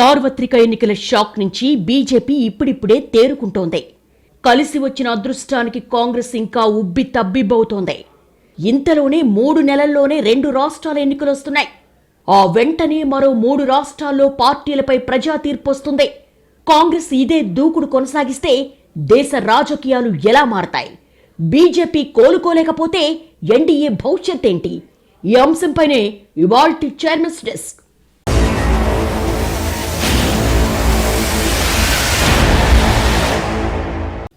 సార్వత్రిక ఎన్నికల షాక్ నుంచి బీజేపీ ఇప్పుడిప్పుడే తేరుకుంటోంది. కలిసి వచ్చిన అదృష్టానికి కాంగ్రెస్ ఇంకా ఉబ్బి తబ్బిబ్బవుతోంది. ఇంతలోనే మూడు నెలల్లోనే రెండు రాష్ట్రాల ఎన్నికలు వస్తున్నాయి. ఆ వెంటనే మరో మూడు రాష్ట్రాల్లో పార్టీలపై ప్రజా తీర్పు వస్తుంది. కాంగ్రెస్ ఇదే దూకుడు కొనసాగిస్తే దేశ రాజకీయాలు ఎలా మారతాయి? బీజేపీ కోలుకోలేకపోతే ఎన్డీఏ భవిష్యత్ ఏంటి ఈ అంశంపైనే ఇవాల్టి చైర్మన్స్ డెస్క్.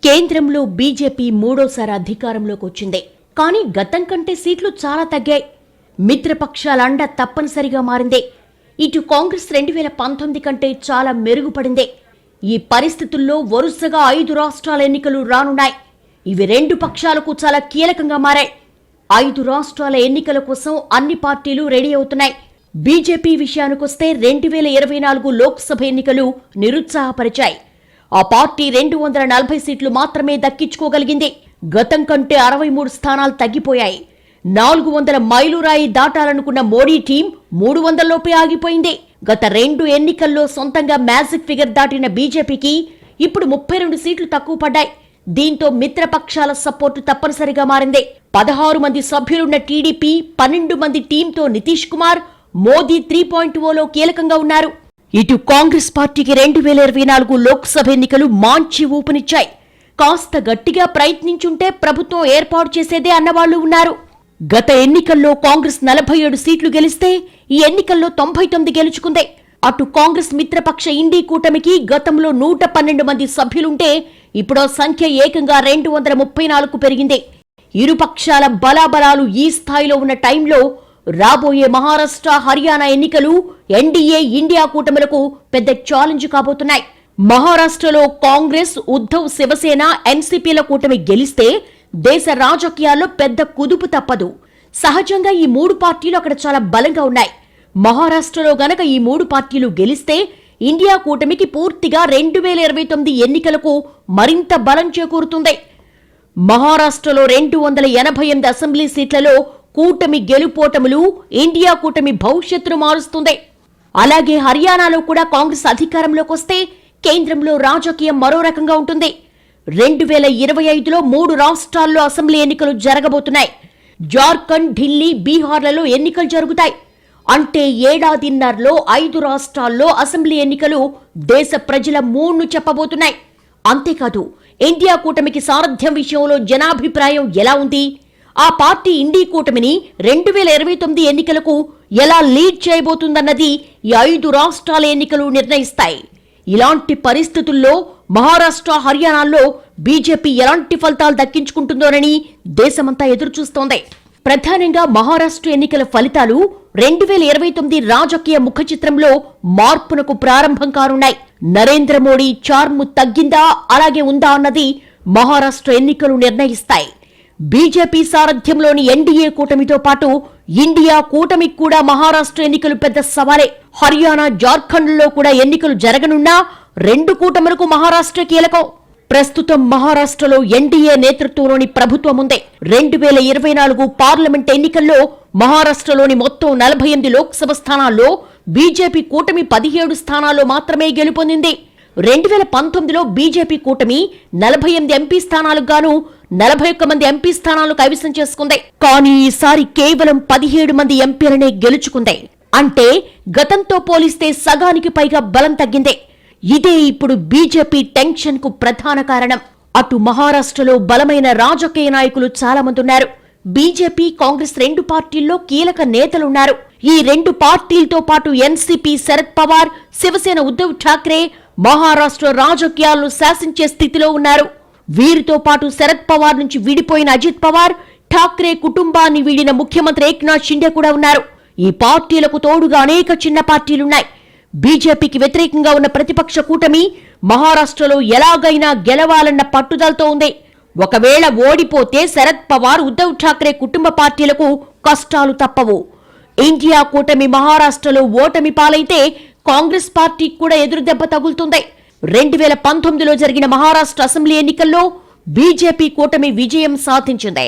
కేంద్రంలో బీజేపీ మూడోసారి అధికారంలోకి వచ్చింది. కానీ గతం కంటే సీట్లు చాలా తగ్గాయి. మిత్రపక్షాల అండ తప్పనిసరిగా మారింది. ఇటు కాంగ్రెస్ రెండు వేల పంతొమ్మిది కంటే చాలా మెరుగుపడింది. ఈ పరిస్థితుల్లో వరుసగా ఐదు రాష్ట్రాల ఎన్నికలు రానున్నాయి. ఇవి రెండు పక్షాలకు చాలా కీలకంగా మారాయి. ఐదు రాష్ట్రాల ఎన్నికల కోసం అన్ని పార్టీలు రెడీ అవుతున్నాయి. బీజేపీ విషయానికొస్తే రెండు వేల ఇరవై నాలుగు లోక్సభ ఎన్నికలు నిరుత్సాహపరిచాయి. ఆ పార్టీ రెండు వందల నలభై సీట్లు మాత్రమే దక్కించుకోగలిగింది. గతం కంటే అరవై మూడు స్థానాలు తగ్గిపోయాయి. నాలుగు వందల మైలురాయి దాటాలనుకున్న మోడీ టీం మూడు వందలలోపే ఆగిపోయింది. గత రెండు ఎన్నికల్లో సొంతంగా మ్యాజిక్ ఫిగర్ దాటిన బీజేపీకి ఇప్పుడు ముప్పై రెండు సీట్లు తక్కువ పడ్డాయి. దీంతో మిత్రపక్షాల సపోర్టు తప్పనిసరిగా మారింది. పదహారు మంది సభ్యులున్న టీడీపీ పన్నెండు మంది టీంతో నితీష్ కుమార్ మోదీ త్రీ పాయింట్ ఓలో కీలకంగా ఉన్నారు. ఇటు కాంగ్రెస్ పార్టీకి రెండు వేల ఇరవై నాలుగు లోక్సభ ఎన్నికలు మాంచి ఊపునిచ్చాయి కాస్త గట్టిగా ప్రయత్నించుంటే ప్రభుత్వం ఏర్పాటు చేసేదే అన్నవాళ్ళు ఉన్నారు. గత ఎన్నికల్లో కాంగ్రెస్ నలభై ఏడు సీట్లు గెలిస్తే ఈ ఎన్నికల్లో తొంభై తొమ్మిది గెలుచుకుంది. అటు కాంగ్రెస్ మిత్రపక్ష ఇండీ కూటమికి గతంలో నూట పన్నెండు మంది సభ్యులుంటే ఇప్పుడు సంఖ్య ఏకంగా రెండు వందల ముప్పై నాలుగు పెరిగింది. ఇరుపక్షాల బలాబలాలు ఈ స్థాయిలో ఉన్న టైంలో రాబోయే మహారాష్ట్ర హర్యానా ఎన్నికలు ఎన్డీఏ ఇండియా కూటమిలకు పెద్ద ఛాలెంజ్ కాబోతున్నాయి. మహారాష్ట్రలో కాంగ్రెస్ ఉద్ధవ్ శివసేన ఎన్సీపీల కూటమి గెలిస్తే దేశ రాజకీయాల్లో పెద్ద కుదుపు తప్పదు. సహజంగా ఈ మూడు పార్టీలు అక్కడ చాలా బలంగా ఉన్నాయి. మహారాష్ట్రలో గనక ఈ మూడు పార్టీలు గెలిస్తే ఇండియా కూటమికి పూర్తిగా రెండు వేల ఇరవై తొమ్మిది ఎన్నికలకు మరింత బలం చేకూరుతుంది. మహారాష్ట్రలో రెండు వందల ఎనభై ఎనిమిది అసెంబ్లీ సీట్లలో కూటమి గెలుపోటములు ఇండియా కూటమి భవిష్యత్తును మారుస్తుంది. అలాగే హర్యానాలో కూడా కాంగ్రెస్ అధికారంలోకి వస్తే కేంద్రంలో రాజకీయం మరో రకంగా ఉంటుంది. రెండు వేల ఇరవై ఐదులో మూడు రాష్ట్రాల్లో అసెంబ్లీ ఎన్నికలు జరగబోతున్నాయి. జార్ఖండ్ ఢిల్లీ బీహార్లలో ఎన్నికలు జరుగుతాయి. అంటే ఏడాదిన్నరలో ఐదు రాష్ట్రాల్లో అసెంబ్లీ ఎన్నికలు దేశ ప్రజల మూడ్ను చెప్పబోతున్నాయి. అంతేకాదు ఇండియా కూటమికి సారథ్యం విషయంలో జనాభిప్రాయం ఎలా ఉంది? ఆ పార్టీ ఇండీ కూటమిని రెండు వేల ఇరవై తొమ్మిది ఎన్నికలకు ఎలా లీడ్ చేయబోతుందన్నది ఈ ఐదు రాష్ట్రాల ఎన్నికలు నిర్ణయిస్తాయి. ఇలాంటి పరిస్థితుల్లో మహారాష్ట్ర హర్యానాల్లో బీజేపీ ఎలాంటి ఫలితాలు దక్కించుకుంటుందోనని దేశమంతా ఎదురుచూస్తోంది. ప్రధానంగా మహారాష్ట్ర ఎన్నికల ఫలితాలు రెండు వేల ఇరవై తొమ్మిది రాజకీయ ముఖ చిత్రంలో మార్పునకు ప్రారంభం కానున్నాయి. నరేంద్ర మోడీ చార్ము తగ్గిందా అలాగే ఉందా అన్నది మహారాష్ట్ర ఎన్నికలు నిర్ణయిస్తాయి. బీజేపీ సారథ్యంలోని ఎన్డీఏ కూటమితో పాటు ఇండియా కూటమికి కూడా మహారాష్ట్ర ఎన్నికలు పెద్ద సవాలే. హర్యానా జార్ఖండ్లో కూడా ఎన్నికలు జరగనున్నా రెండు కూటములకు మహారాష్ట్ర కీలకం. ప్రస్తుతం మహారాష్ట్రలో ఎన్డీఏ నేతృత్వంలోని ప్రభుత్వం ఉంది. రెండు వేల ఇరవై నాలుగు పార్లమెంట్ ఎన్నికల్లో మహారాష్ట్రలోని మొత్తం నలభై ఎనిమిది లోక్సభ స్థానాల్లో బీజేపీ కూటమి పదిహేడు స్థానాల్లో మాత్రమే గెలుపొందింది. రెండు వేల పంతొమ్మిదిలో బీజేపీ కూటమి నలభై ఎనిమిది ఎంపీ స్థానాలకు గాను నలభై ఒక్క మంది ఎంపీ స్థానాలు కైవసం చేసుకుంది. కానీ ఈసారి కేవలం పదిహేడు మంది ఎంపీలనే గెలుచుకుంది. అంటే గతంతో పోలిస్తే సగానికి పైగా బలం తగ్గింది. ఇదే ఇప్పుడు బీజేపీ టెన్షన్కు ప్రధాన కారణం. అటు మహారాష్ట్రలో బలమైన రాజకీయ నాయకులు చాలా మంది ఉన్నారు. బీజేపీ కాంగ్రెస్ రెండు పార్టీల్లో కీలక నేతలున్నారు. ఈ రెండు పార్టీలతో పాటు ఎన్సీపీ శరద్ పవార్ శివసేన ఉద్ధవ్ ఠాక్రే మహారాష్ట్ర రాజకీయాలను శాసించే స్థితిలో ఉన్నారు. వీరితో పాటు శరద్ పవార్ నుంచి విడిపోయిన అజిత్ పవార్ ఠాక్రే కుటుంబాన్ని వీడిన ముఖ్యమంత్రి ఏక్నాథ్ షిండే కూడా ఉన్నారు. ఈ పార్టీలకు తోడుగా అనేక చిన్న పార్టీలున్నాయి. బీజేపీకి వ్యతిరేకంగా ఉన్న ప్రతిపక్ష కూటమి మహారాష్ట్రలో ఎలాగైనా గెలవాలన్న పట్టుదలతో ఉంది. ఒకవేళ ఓడిపోతే శరద్ పవార్ ఉద్ధవ్ ఠాక్రే కుటుంబ పార్టీలకు కష్టాలు తప్పవు. ఇండియా కూటమి మహారాష్ట్రలో ఓటమి పాలైతే కాంగ్రెస్ పార్టీకి కూడా ఎదురుదెబ్బ తగులుతుంది. రెండు వేల పంతొమ్మిదిలో జరిగిన మహారాష్ట్ర అసెంబ్లీ ఎన్నికల్లో బీజేపీ కూటమి విజయం సాధించింది.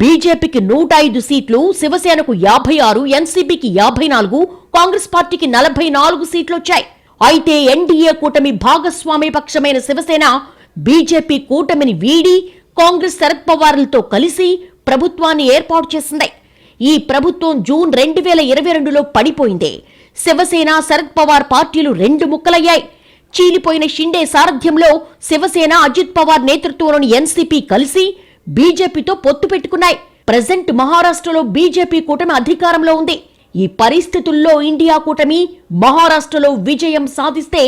బీజేపీకి నూట ఐదు సీట్లు శివసేనకు యాభై ఆరు ఎన్సీపీకి యాభై నాలుగు కాంగ్రెస్ పార్టీకి నలభై నాలుగు సీట్లు వచ్చాయి అయితే ఎన్డీఏ కూటమి భాగస్వామి పక్షమైన శివసేన బీజేపీ కూటమిని వీడి కాంగ్రెస్ శరద్ పవార్లతో కలిసి ప్రభుత్వాన్ని ఏర్పాటు చేసింది. ఈ ప్రభుత్వం జూన్ రెండు వేల ఇరవై రెండులో పడిపోయింది. శివసేన శరద్ పవార్ పార్టీలు రెండు ముక్కలయ్యాయి. చీలిపోయిన షిండే సారథ్యంలో శివసేన అజిత్ పవార్ నేతృత్వంలోని ఎన్సీపీ కలిసి బీజేపీతో పొత్తు పెట్టుకున్నాయి. ప్రజెంట్ మహారాష్ట్రలో బీజేపీ కూటమి అధికారంలో ఉంది. ఈ పరిస్థితుల్లో ఇండియా కూటమి మహారాష్ట్రలో విజయం సాధిస్తే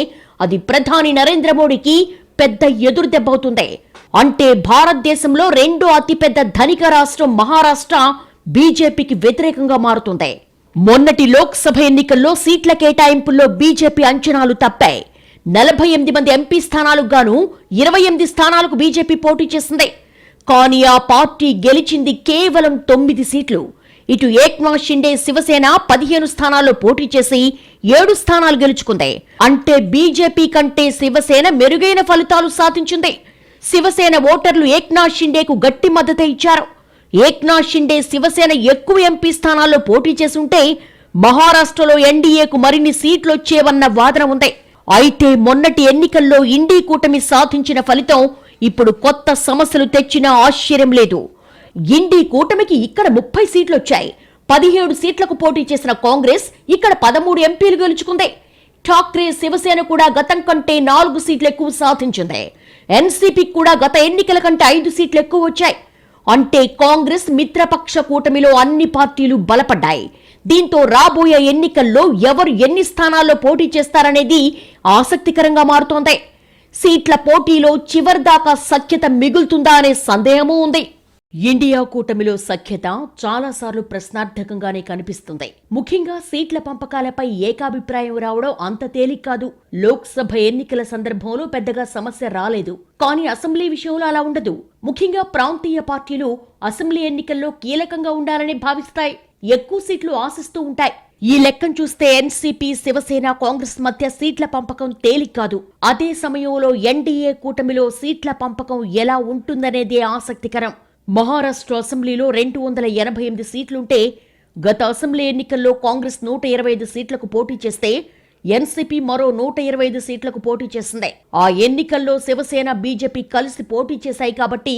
అది ప్రధాని నరేంద్ర మోడీకి పెద్ద ఎదురుదెబ్బవుతుంది అంటే భారతదేశంలో రెండో అతిపెద్ద ధనిక రాష్ట్రం మహారాష్ట్ర బీజేపీకి వ్యతిరేకంగా మారుతుంది. మొన్నటి లోక్సభ ఎన్నికల్లో సీట్ల కేటాయింపుల్లో బీజేపీ అంచనాలు తప్పాయి. నలభై ఎనిమిది మంది ఎంపీ స్థానాలకు గాను ఇరవై ఎనిమిది స్థానాలకు బీజేపీ పోటీ చేసింది. కానీ ఆ పార్టీ గెలిచింది కేవలం తొమ్మిది సీట్లు. ఇటు ఏక్నాథ్ షిండే శివసేన పదిహేను స్థానాల్లో పోటీ చేసి ఏడు స్థానాలు గెలుచుకుంది. అంటే బీజేపీ కంటే శివసేన మెరుగైన ఫలితాలు సాధించింది. శివసేన ఓటర్లు ఏక్నాథ్ షిండేకు గట్టి మద్దతు ఇచ్చారు. ఏక్నాథ్ షిండే శివసేన ఎక్కువ ఎంపీ స్థానాల్లో పోటీ చేసుంటే మహారాష్ట్రలో ఎన్డీఏకు మరిన్ని సీట్లు వచ్చేవన్న వాదన ఉంది. అయితే మొన్నటి ఎన్నికల్లో ఇండీ కూటమి సాధించిన ఫలితం ఇప్పుడు కొత్త సమస్యలు తెచ్చినా ఆశ్చర్యం లేదు. ఇండీ కూటమికి ఇక్కడ ముప్పై సీట్లు వచ్చాయి పదిహేడు సీట్లకు పోటీ చేసిన కాంగ్రెస్ ఇక్కడ పదమూడు ఎంపీలు గెలుచుకుంది. ఠాక్రే శివసేన కూడా గతం కంటే నాలుగు సీట్లు ఎక్కువ సాధించింది. ఎన్సీపీ కూడా గత ఎన్నికల కంటే ఐదు సీట్లు ఎక్కువ వచ్చాయి. అంటే కాంగ్రెస్ మిత్రపక్ష కూటమిలో అన్ని పార్టీలు బలపడ్డాయి. దీంతో రాబోయే ఎన్నికల్లో ఎవరు ఎన్ని స్థానాల్లో పోటీ చేస్తారనేది ఆసక్తికరంగా మారుతోంది. సీట్ల పోటీలో చివరిదాకా సఖ్యత మిగులుతుందా అనే సందేహమూ ఉంది. ఇండియా కూటమిలో సఖ్యత చాలాసార్లు ప్రశ్నార్థకంగానే కనిపిస్తుంది. ముఖ్యంగా సీట్ల పంపకాలపై ఏకాభిప్రాయం రావడం అంత తేలిక కాదు. లోక్సభ ఎన్నికల సందర్భంలో పెద్దగా సమస్య రాలేదు. కానీ అసెంబ్లీ విషయంలో అలా ఉండదు. ముఖ్యంగా ప్రాంతీయ పార్టీలు అసెంబ్లీ ఎన్నికల్లో కీలకంగా ఉండాలని భావిస్తాయి. ఎక్కువ సీట్లు ఆశిస్తూ ఉంటాయి. ఈ లెక్కను చూస్తే ఎన్సీపీ శివసేన కాంగ్రెస్ మధ్య సీట్ల పంపకం తేలిక కాదు. అదే సమయంలో ఎన్డీఏ కూటమిలో సీట్ల పంపకం ఎలా ఉంటుందనేదే ఆసక్తికరం. మహారాష్ట్ర అసెంబ్లీలో రెండు వందల ఎనభై ఎనిమిది సీట్లుంటే గత అసెంబ్లీ ఎన్నికల్లో కాంగ్రెస్ నూట ఇరవై ఐదు సీట్లకు పోటీ చేస్తే ఎన్సీపీ మరో నూట ఇరవై ఐదు సీట్లకు పోటీ చేసింది. ఆ ఎన్నికల్లో శివసేన బీజేపీ కలిసి పోటీ చేశాయి కాబట్టి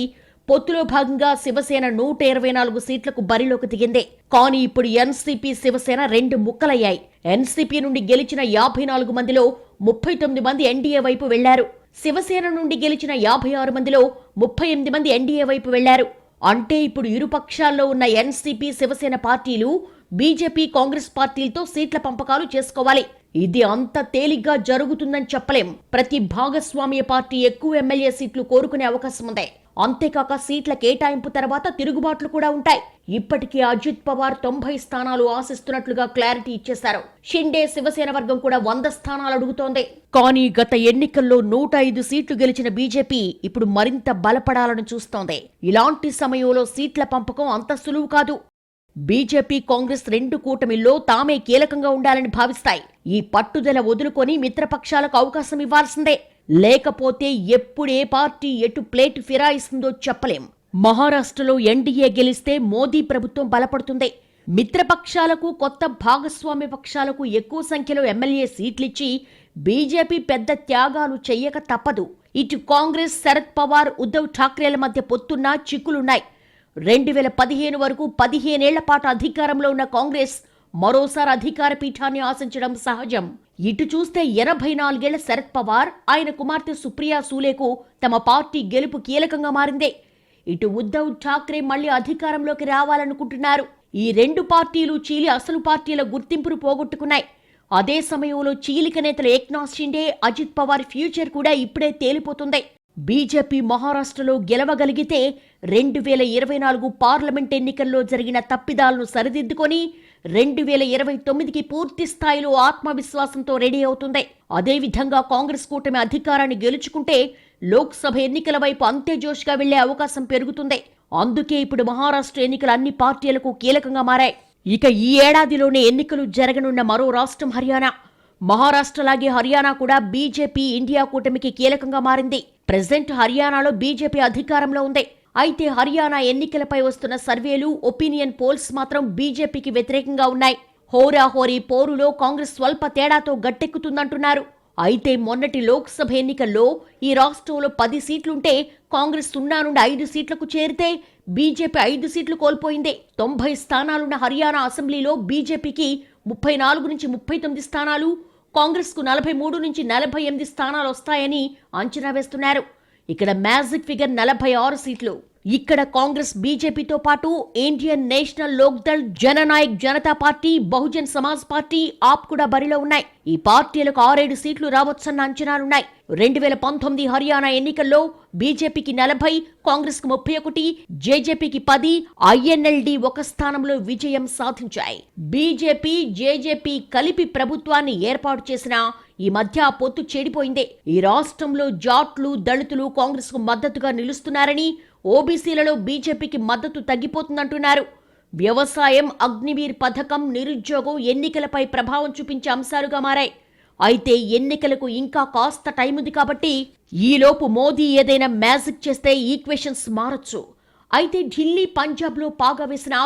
పొత్తులో భాగంగా శివసేన నూట ఇరవై నాలుగు సీట్లకు బరిలోకి దిగింది. కానీ ఇప్పుడు ఎన్సీపీ శివసేన రెండు ముక్కలయ్యాయి. ఎన్సీపీ నుండి గెలిచిన యాభై నాలుగు మందిలో ముప్పై తొమ్మిది మంది ఎన్డీఏ వైపు వెళ్ళారు. శివసేన నుండి గెలిచిన యాభై ఆరు మందిలో ముప్పై ఎనిమిది మంది ఎన్డీఏ వైపు వెళ్ళారు. అంటే ఇప్పుడు ఇరు పక్షాల్లో ఉన్న ఎన్సీపీ శివసేన పార్టీలు బీజేపీ కాంగ్రెస్ పార్టీలతో సీట్ల పంపకాలు చేసుకోవాలి. ఇది అంత తేలిగ్గా జరుగుతుందని చెప్పలేం. ప్రతి భాగస్వామ్య పార్టీ ఎక్కువ ఎమ్మెల్యే సీట్లు కోరుకునే అవకాశం ఉంది. అంతేకాక సీట్ల కేటాయింపు తర్వాత తిరుగుబాట్లు కూడా ఉంటాయి. ఇప్పటికీ అజిత్ పవార్ తొంభై స్థానాలు ఆశిస్తున్నట్లుగా క్లారిటీ ఇచ్చేశారు. షిండే శివసేన వర్గం కూడా వంద స్థానాలు అడుగుతోంది. కానీ గత ఎన్నికల్లో నూట ఐదు సీట్లు గెలిచిన బీజేపీ ఇప్పుడు మరింత బలపడాలని చూస్తోంది. ఇలాంటి సమయంలో సీట్ల పంపకం అంత సులువు కాదు. బీజేపీ కాంగ్రెస్ రెండు కూటమిల్లో తామే కీలకంగా ఉండాలని భావిస్తాయి. ఈ పట్టుదల వదులుకొని మిత్రపక్షాలకు అవకాశం ఇవ్వాల్సిందే. లేకపోతే ఎప్పుడే పార్టీ ఎటు ప్లేట్ ఫిరాయిస్తుందో చెప్పలేం. మహారాష్ట్రలో ఎన్డీఏ గెలిస్తే మోదీ ప్రభుత్వం బలపడుతుంది. మిత్రపక్షాలకు కొత్త భాగస్వామ్య పక్షాలకు ఎక్కువ సంఖ్యలో ఎమ్మెల్యే సీట్లిచ్చి బీజేపీ పెద్ద త్యాగాలు చెయ్యక తప్పదు. ఇటు కాంగ్రెస్ శరద్ పవార్ ఉద్ధవ్ ఠాక్రేల మధ్య పొత్తున్నా చిక్కులున్నాయి. రెండు వేల పదిహేను వరకు పదిహేనేళ్ళ పాటు అధికారంలో ఉన్న కాంగ్రెస్ మరోసారి అధికార పీఠాన్ని ఆశించడం సహజం. ఇటు చూస్తే ఎనభై నాలుగేళ్ళ శరద్ పవార్ ఆయన కుమార్తె సుప్రియా సూలేకు తమ పార్టీ గెలుపు కీలకంగా మారిందే. ఇటు ఉద్ధవ్ ఠాక్రే మళ్ళీ అధికారంలోకి రావాలనుకుంటున్నారు. ఈ రెండు పార్టీలు చీలి అసలు పార్టీల గుర్తింపును పోగొట్టుకున్నాయి. అదే సమయంలో చీలిక నేతలు ఏక్నాథ్ షిండే అజిత్ పవార్ ఫ్యూచర్ కూడా ఇప్పుడే తేలిపోతుంది. బీజేపీ మహారాష్ట్రలో గెలవగలిగితే రెండు వేల ఇరవై నాలుగు పార్లమెంట్ ఎన్నికల్లో జరిగిన తప్పిదాలను సరిదిద్దుకొని రెండు వేల ఇరవై తొమ్మిదికి పూర్తి స్థాయిలో ఆత్మవిశ్వాసంతో రెడీ అవుతుంది. అదేవిధంగా కాంగ్రెస్ కూటమి అధికారాన్ని గెలుచుకుంటే లోక్సభ ఎన్నికల వైపు అంతే జోష్గా వెళ్ళే అవకాశం పెరుగుతుంది. అందుకే ఇప్పుడు మహారాష్ట్ర ఎన్నికలు అన్ని పార్టీలకు కీలకంగా మారాయి. ఇక ఈ ఏడాదిలోనే ఎన్నికలు జరగనున్న మరో రాష్ట్రం హర్యానా. మహారాష్ట్రలాగే హర్యానా కూడా బీజేపీ ఇండియా కూటమికి కీలకంగా మారింది. ప్రజెంట్ హర్యానాలో బీజేపీ అధికారంలో ఉంది. అయితే హర్యానా ఎన్నికలపై వస్తున్న సర్వేలు ఒపీనియన్ పోల్స్ మాత్రం బీజేపీకి వ్యతిరేకంగా ఉన్నాయి. హోరాహోరీ పోరులో కాంగ్రెస్ స్వల్ప తేడాతో గట్టెక్కుతుందంటున్నారు. అయితే మొన్నటి లోక్సభ ఎన్నికల్లో ఈ రాష్ట్రంలో పది సీట్లుంటే కాంగ్రెస్ సున్నా నుండి ఐదు సీట్లకు చేరితే బీజేపీ ఐదు సీట్లు కోల్పోయింది. తొంభై స్థానాలున్న హర్యానా అసెంబ్లీలో బీజేపీకి ముప్పై నాలుగు నుంచి ముప్పై తొమ్మిది స్థానాలు కాంగ్రెస్కు నలభై మూడు నుంచి నలభై ఎనిమిది స్థానాలు వస్తాయని అంచనా వేస్తున్నారు. ఇక్కడ మ్యాజిక్ ఫిగర్ నలభై ఆరు సీట్లు. ఇక్కడ కాంగ్రెస్ బీజేపీతో పాటు Indian National Lok Dal Jannayak Janata party Bahujan Samaj party AAP కూడా బరిలో ఉన్నాయి. ఈ పార్టీలకు ఆరేడు సీట్లు రావచ్చన్న అంచనాలున్నాయి. రెండు వేల పంతొమ్మిది హర్యానా ఎన్నికల్లో బీజేపీకి నలభై కాంగ్రెస్కు ముప్పై ఒకటి జేజేపీకి పది ఐఎన్ఎల్డి ఒక స్థానంలో విజయం సాధించాయి. బీజేపీ జేజేపీ కలిపి ప్రభుత్వాన్ని ఏర్పాటు చేసిన ఈ మధ్య ఆ పొత్తు చెడిపోయిందే. ఈ రాష్ట్రంలో జాట్లు దళితులు కాంగ్రెస్కు మద్దతుగా నిలుస్తున్నారని ఓబీసీలలో బీజేపీకి మద్దతు తగ్గిపోతుందంటున్నారు. వ్యవసాయం అగ్నివీర్ పథకం నిరుద్యోగం ఎన్నికలపై ప్రభావం చూపించే అంశాలుగా మారాయి. అయితే ఎన్నికలకు ఇంకా కాస్త టైం ఉంది కాబట్టి ఈలోపు మోదీ ఏదైనా మ్యాజిక్ చేస్తే ఈక్వేషన్స్ మారొచ్చు. అయితే ఢిల్లీ పంజాబ్లో పాగా వేసిన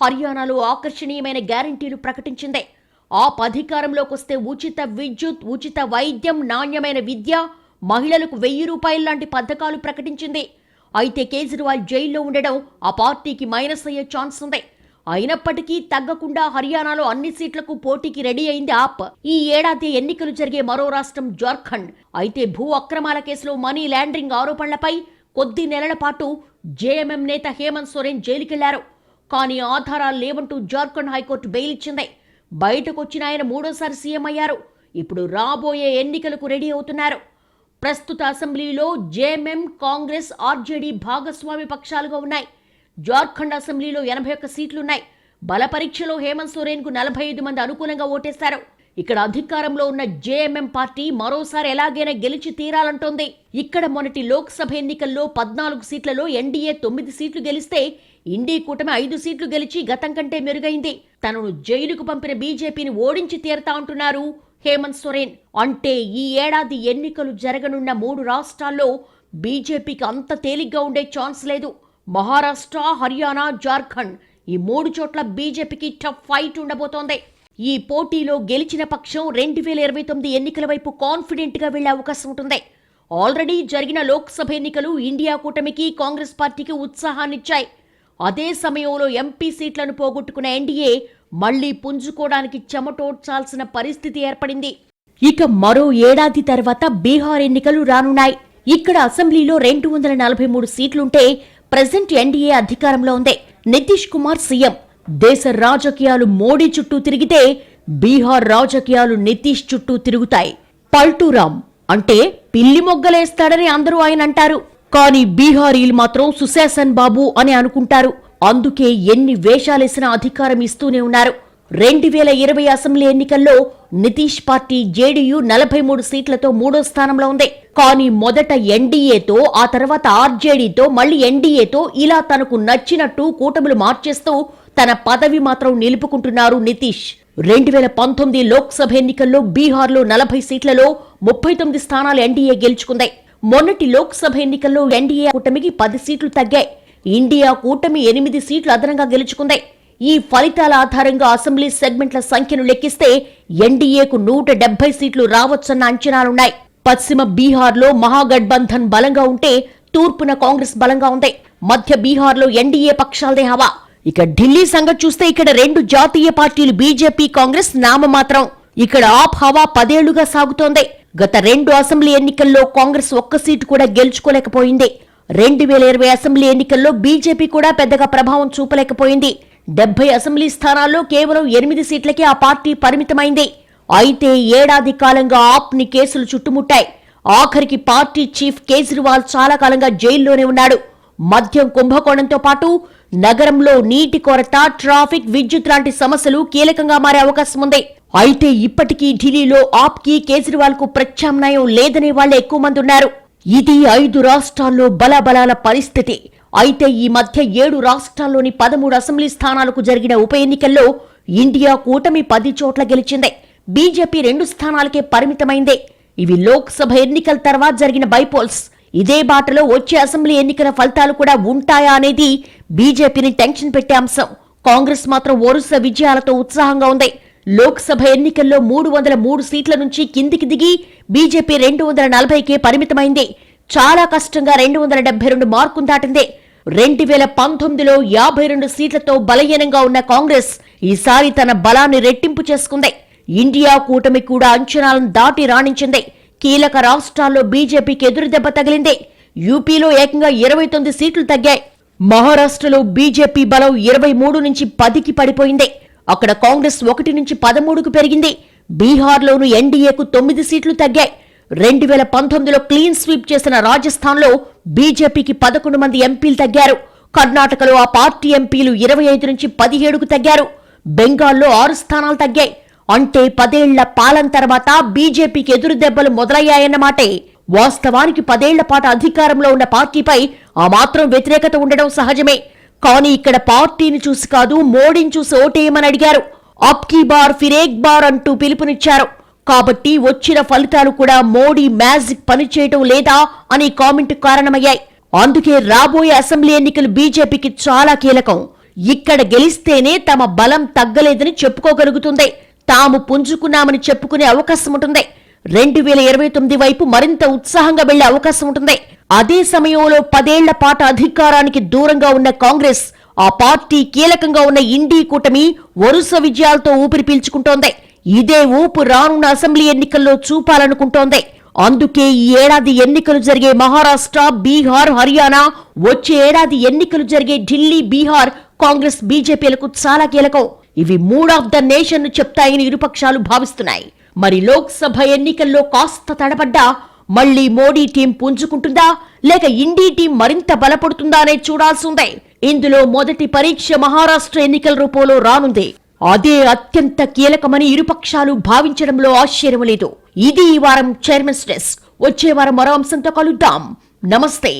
హర్యానాలో ఆకర్షణీయమైన గ్యారంటీలు ప్రకటించిందే. ఆప్ అధికారంలోకి వస్తే ఉచిత విద్యుత్ ఉచిత వైద్యం నాణ్యమైన విద్య మహిళలకు వెయ్యి రూపాయల లాంటి పథకాలు ప్రకటించింది. అయితే కేజ్రీవాల్ జైల్లో ఉండడం ఆ పార్టీకి మైనస్ అయ్యే ఛాన్స్ ఉంది. అయినప్పటికీ తగ్గకుండా హర్యానాలో అన్ని సీట్లకు పోటీకి రెడీ అయింది ఆప్. ఈ ఏడాది ఎన్నికలు జరిగే మరో రాష్ట్రం జార్ఖండ్. అయితే భూ అక్రమాల కేసులో మనీ లాండరింగ్ ఆరోపణలపై కొద్ది నెలల పాటు జేఎంఎం నేత హేమంత్ సోరెన్ జైలుకెళ్ళారు. కానీ ఆధారాలు లేవంటూ జార్ఖండ్ హైకోర్టు బెయిల్ ఇచ్చింది. బయటకు వచ్చిన ఆయన మూడోసారి సీఎం అయ్యారు. ఇప్పుడు రాబోయే ఎన్నికలకు రెడీ అవుతున్నారు. ప్రస్తుత అసెంబ్లీలో జేఎంఎం కాంగ్రెస్ ఆర్జేడీ భాగస్వామి పక్షాలుగా ఉన్నాయి. జార్ఖండ్ అసెంబ్లీలో ఎనభై ఒక్క సీట్లున్నాయి. బల పరీక్షలో హేమంత్ సోరెన్కు నలభై ఐదు మంది అనుకూలంగా ఓటేశారు ఇక్కడ అధికారంలో ఉన్న జేఎంఎం పార్టీ మరోసారి ఎలాగైనా గెలిచి తీరాలంటోంది. ఇక్కడ మొన్నటి లోక్సభ ఎన్నికల్లో పద్నాలుగు సీట్లలో ఎన్డీఏ తొమ్మిది సీట్లు గెలిస్తే ఇండీ కూటమి ఐదు సీట్లు గెలిచి గతం కంటే మెరుగైంది. తనను జైలుకు పంపిన బీజేపీని ఓడించి తీరతా అంటున్నారు హేమంత్ సోరెన్. అంటే ఈ ఏడాది ఎన్నికలు జరగనున్న మూడు రాష్ట్రాల్లో బీజేపీకి అంత తేలిగ్గా ఉండే ఛాన్స్ లేదు. మహారాష్ట్ర హర్యానా జార్ఖండ్ ఈ మూడు చోట్ల బీజేపీకి టఫ్ ఫైట్ ఉండబోతోంది. ఈ పోటీలో గెలిచిన పక్షం రెండు వేల ఇరవై తొమ్మిది ఎన్నికల వైపు కాన్ఫిడెంట్గా వెళ్ళే అవకాశం ఉంటుంది. ఆల్రెడీ జరిగిన లోక్సభ ఎన్నికలు ఇండియా కూటమికి కాంగ్రెస్ పార్టీకి ఉత్సాహాన్నిచ్చాయి. అదే సమయంలో ఎంపీ సీట్లను పోగొట్టుకున్న ఎన్డీఏ మళ్ళీ పుంజుకోవడానికి చెమటోడ్చాల్సిన పరిస్థితి ఏర్పడింది. ఇక మరో ఏడాది తర్వాత బీహార్ ఎన్నికలు రానున్నాయి. ఇక్కడ అసెంబ్లీలో రెండు వందల నలభై మూడు సీట్లుంటే ప్రజెంట్ ఎన్డీఏ అధికారంలో ఉంది. నితీష్ కుమార్ సీఎం. దేశ రాజకీయాలు మోడీ చుట్టూ తిరిగితే బీహార్ రాజకీయాలు నితీష్ చుట్టూ తిరుగుతాయి. పల్టూరామ్ అంటే పిల్లి మొగ్గలేస్తాడని అందరూ ఆయన అంటారు. కానీ బీహారీలు మాత్రం సుశాసన్ బాబు అని అనుకుంటారు. అందుకే ఎన్ని వేషాలేసినా అధికారం ఇస్తూనే ఉన్నారు. రెండు వేల ఇరవై అసెంబ్లీ ఎన్నికల్లో నితీష్ పార్టీ జేడీయూ నలభై మూడు సీట్లతో మూడో స్థానంలో ఉంది. కానీ మొదట ఎన్డీఏతో ఆ తర్వాత ఆర్జేడీతో మళ్ళీ ఎన్డీఏతో ఇలా తనకు నచ్చినట్టు కూటములు మార్చేస్తూ తన పదవి మాత్రం నిలుపుకుంటున్నారు నితీష్. రెండు వేల పంతొమ్మిది లోక్సభ ఎన్నికల్లో బీహార్లో నలభై సీట్లలో ముప్పై తొమ్మిది స్థానాలు ఎన్డీఏ గెలుచుకుంది. మొన్నటి లోక్సభ ఎన్నికల్లో ఎన్డీఏ కూటమికి పది సీట్లు తగ్గాయి. ఇండియా కూటమి ఎనిమిది సీట్లు అదనంగా గెలుచుకుంది. ఈ ఫలితాల ఆధారంగా అసెంబ్లీ సెగ్మెంట్ల సంఖ్యను లెక్కిస్తే ఎన్డీఏకు నూట డెబ్బై సీట్లు రావచ్చన్న అంచనాలున్నాయి. పశ్చిమ బీహార్లో మహాగఠబంధన్ బలంగా ఉంటే తూర్పున కాంగ్రెస్ బలంగా ఉంది. మధ్య బీహార్లో ఎన్డీఏ పక్షాలదే హవా. ఇక ఢిల్లీ సంగతి చూస్తే ఇక్కడ రెండు జాతీయ పార్టీలు బీజేపీ కాంగ్రెస్ నామమాత్రం. ఇక్కడ ఆప్ హవా పదేళ్ళుగా సాగుతోంది. గత రెండు అసెంబ్లీ ఎన్నికల్లో కాంగ్రెస్ ఒక్క సీటు కూడా గెలుచుకోలేకపోయింది. రెండు వేల ఇరవై అసెంబ్లీ ఎన్నికల్లో బీజేపీ కూడా పెద్దగా ప్రభావం చూపలేకపోయింది. డెబ్బై అసెంబ్లీ స్థానాల్లో కేవలం ఎనిమిది సీట్లకే ఆ పార్టీ పరిమితమైంది. అయితే ఏడాది కాలంగా ఆప్ని కేసులు చుట్టుముట్టాయి. ఆఖరికి పార్టీ చీఫ్ కేజ్రీవాల్ చాలా కాలంగా జైల్లోనే ఉన్నాడు. మద్యం కుంభకోణంతో పాటు నగరంలో నీటి కొరత ట్రాఫిక్ విద్యుత్ లాంటి సమస్యలు కీలకంగా మారే అవకాశం ఉంది. అయితే ఇప్పటికీ ఢిల్లీలో ఆప్కి కేజ్రీవాల్కు ప్రత్యామ్నాయం లేదనే వాళ్ళే ఎక్కువ మంది ఉన్నారు. ఇది ఐదు రాష్ట్రాల్లో బలబలాల పరిస్థితి. అయితే ఈ మధ్య ఏడు రాష్ట్రాల్లోని పదమూడు అసెంబ్లీ స్థానాలకు జరిగిన ఉప ఎన్నికల్లో ఇండియా కూటమి పది చోట్ల గెలిచింది. బీజేపీ రెండు స్థానాలకే పరిమితమైందే. ఇవి లోక్సభ ఎన్నికల తర్వాత జరిగిన బైపోల్స్. ఇదే బాటలో వచ్చే అసెంబ్లీ ఎన్నికల ఫలితాలు కూడా ఉంటాయా అనేది బీజేపీని టెన్షన్ పెట్టే అంశం. కాంగ్రెస్ మాత్రం వరుస విజయాలతో ఉత్సాహంగా ఉంది. లోక్సభ ఎన్నికల్లో మూడు వందల మూడు సీట్ల నుంచి కిందికి దిగి బీజేపీ రెండు వందల నలభైకే పరిమితమైంది. చాలా కష్టంగా రెండు వందల డెబ్బై రెండు మార్కును దాటింది. రెండు వేల పంతొమ్మిదిలో యాభై రెండు సీట్లతో బలహీనంగా ఉన్న కాంగ్రెస్ ఈసారి తన బలాన్ని రెట్టింపు చేసుకుంది. ఇండియా కూటమి కూడా అంచనాలను దాటి రాణించింది. కీలక రాష్ట్రాల్లో బీజేపీకి ఎదురుదెబ్బ తగిలింది. యూపీలో ఏకంగా ఇరవై తొమ్మిది సీట్లు తగ్గాయి. మహారాష్ట్రలో బీజేపీ బలం ఇరవై మూడు నుంచి పదికి పడిపోయింది. అక్కడ కాంగ్రెస్ ఒకటి నుంచి పదమూడుకు పెరిగింది. బీహార్లోను ఎన్డీఏకు తొమ్మిది సీట్లు తగ్గాయి. రెండు వేల పంతొమ్మిదిలో క్లీన్ స్వీప్ చేసిన రాజస్థాన్లో బీజేపీకి పదకొండు మంది ఎంపీలు తగ్గారు. కర్ణాటకలో ఆ పార్టీ ఎంపీలు ఇరవై ఐదు నుంచి పదిహేడుకు తగ్గారు. బెంగాల్లో ఆరు స్థానాలు తగ్గాయి. అంటే పదేళ్ళ పాలన తర్వాత బీజేపీకి ఎదురు దెబ్బలు మొదలయ్యాయన్నమాటే వాస్తవానికి పదేళ్ళ పాటు అధికారంలో ఉన్న పార్టీపై ఆ మాత్రం వ్యతిరేకత ఉండడం సహజమే. కానీ ఇక్కడ పార్టీని చూసి కాదు మోడీని చూసి ఓటేయమని అడిగారు. అబ్ కీ బార్ ఫిరేక్ బార్ అంటూ పిలుపునిచ్చారు. కాబట్టి వచ్చిన ఫలితాలు కూడా మోడీ మ్యాజిక్ పనిచేయటం లేదా అని కామెంట్ కారణమయ్యాయి. అందుకే రాబోయే అసెంబ్లీ ఎన్నికలు బీజేపీకి చాలా కీలకం. ఇక్కడ గెలిస్తేనే తమ బలం తగ్గలేదని చెప్పుకోగలుగుతుంది. తాము పుంజుకున్నామని చెప్పుకునే అవకాశం ఉంటుంది. రెండు వేల ఇరవై తొమ్మిది వైపు మరింత ఉత్సాహంగా వెళ్ళే అవకాశం ఉంటుంది. అదే సమయంలో పదేళ్ళ పాట అధికారానికి దూరంగా ఉన్న కాంగ్రెస్ ఆ పార్టీ కీలకంగా ఉన్న ఇండీ కూటమి వరుస విజయాలతో ఊపిరి పీల్చుకుంటోంది. ఇదే ఊపు రానున్న అసెంబ్లీ ఎన్నికల్లో చూపాలనుకుంటోంది. అందుకే ఈ ఏడాది ఎన్నికలు జరిగే మహారాష్ట్ర బీహార్ హర్యానా వచ్చే ఏడాది ఎన్నికలు జరిగే ఢిల్లీ బీహార్ కాంగ్రెస్ బీజేపీలకు చాలా కీలకం. ఇవి మూడ్ ఆఫ్ ద నేషన్ చెప్తాయని ఇరుపక్షాలు భావిస్తున్నాయి. మరి లోక్సభ ఎన్నికల్లో కాస్త తడబడ్డా మళ్ళీ మోడీ టీం పుంజుకుంటుందా? లేక ఇండీ టీం మరింత బలపడుతుందా అనేది చూడాల్సి ఉంది ఇందులో మొదటి పరీక్ష మహారాష్ట్ర ఎన్నికల రూపంలో రానుంది. అదే అత్యంత కీలకమని ఇరుపక్షాలు భావించడంలో ఆశ్చర్యం లేదు. ఇది ఈ వారం చైర్మన్ స్ట్రెస్ వచ్చే వారం మరో అంశంతో కలుద్దాం. నమస్తే.